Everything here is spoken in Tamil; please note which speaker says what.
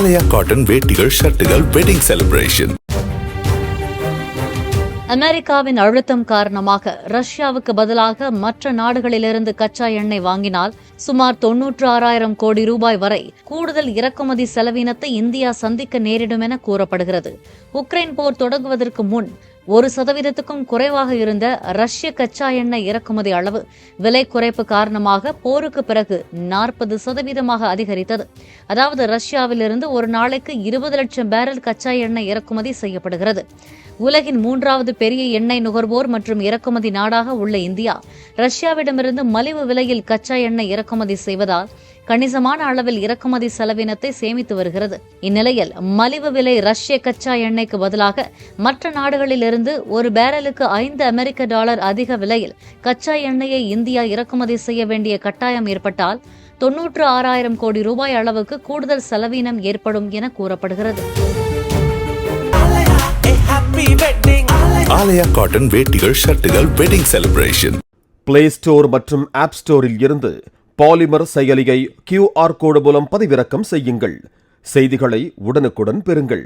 Speaker 1: ஆலயா காட்டன் வேட்டிகள் ஷர்ட்டுகள் வெட்டிங் செலிப்ரேஷன்
Speaker 2: அமெரிக்காவின் அழுத்தம் காரணமாக ரஷ்யாவுக்கு பதிலாக மற்ற நாடுகளிலிருந்து கச்சா எண்ணெய் வாங்கினால் சுமார் தொன்னூற்று ஆறாயிரம் கோடி ரூபாய் வரை கூடுதல் இறக்குமதி செலவினத்தை இந்தியா சந்திக்க நேரிடும் என கூறப்படுகிறது. உக்ரைன் போர் தொடங்குவதற்கு முன் ஒரு சதவீதத்துக்கும் குறைவாக இருந்த ரஷ்ய கச்சா எண்ணெய் இறக்குமதி அளவு விலை குறைப்பு காரணமாக போருக்கு பிறகு நாற்பது சதவீதமாக அதிகரித்தது. அதாவது ரஷ்யாவிலிருந்து ஒரு நாளைக்கு இருபது லட்சம் பேரல் கச்சா எண்ணெய் இறக்குமதி செய்யப்படுகிறது. உலகின் மூன்றாவது பெரிய எண்ணெய் நுகர்வோர் மற்றும் இறக்குமதி நாடாக உள்ள இந்தியா ரஷ்யாவிடமிருந்து மலிவு விலையில் கச்சா எண்ணெய் இறக்குமதி செய்வதால் கணிசமான அளவில் இறக்குமதி செலவினத்தை சேமித்து வருகிறது. இந்நிலையில் மலிவு விலை ரஷ்ய கச்சா எண்ணெய்க்கு பதிலாக மற்ற நாடுகளில் நாடுகளிலிருந்து ஒரு பேரலுக்கு ஐந்து அமெரிக்க டாலர் அதிக விலையில் கச்சா எண்ணெயை இந்தியா இறக்குமதி செய்ய வேண்டிய கட்டாயம் ஏற்பட்டால் தொன்னூற்று ஆறாயிரம் கோடி ரூபாய் அளவுக்கு கூடுதல் செலவினம் ஏற்படும் என கூறப்படுகிறது.
Speaker 1: ஆலயா காட்டன் வேட்டிகள் ஷர்ட்டுகள் வெட்டிங் செலிப்ரேஷன்
Speaker 3: பிளே ஸ்டோர் மற்றும் ஆப் ஸ்டோரில் இருந்து பாலிமர் செயலியை கியூஆர் கோடு மூலம் பதிவிறக்கம் செய்யுங்கள். செய்திகளை உடனுக்குடன் பெறுங்கள்.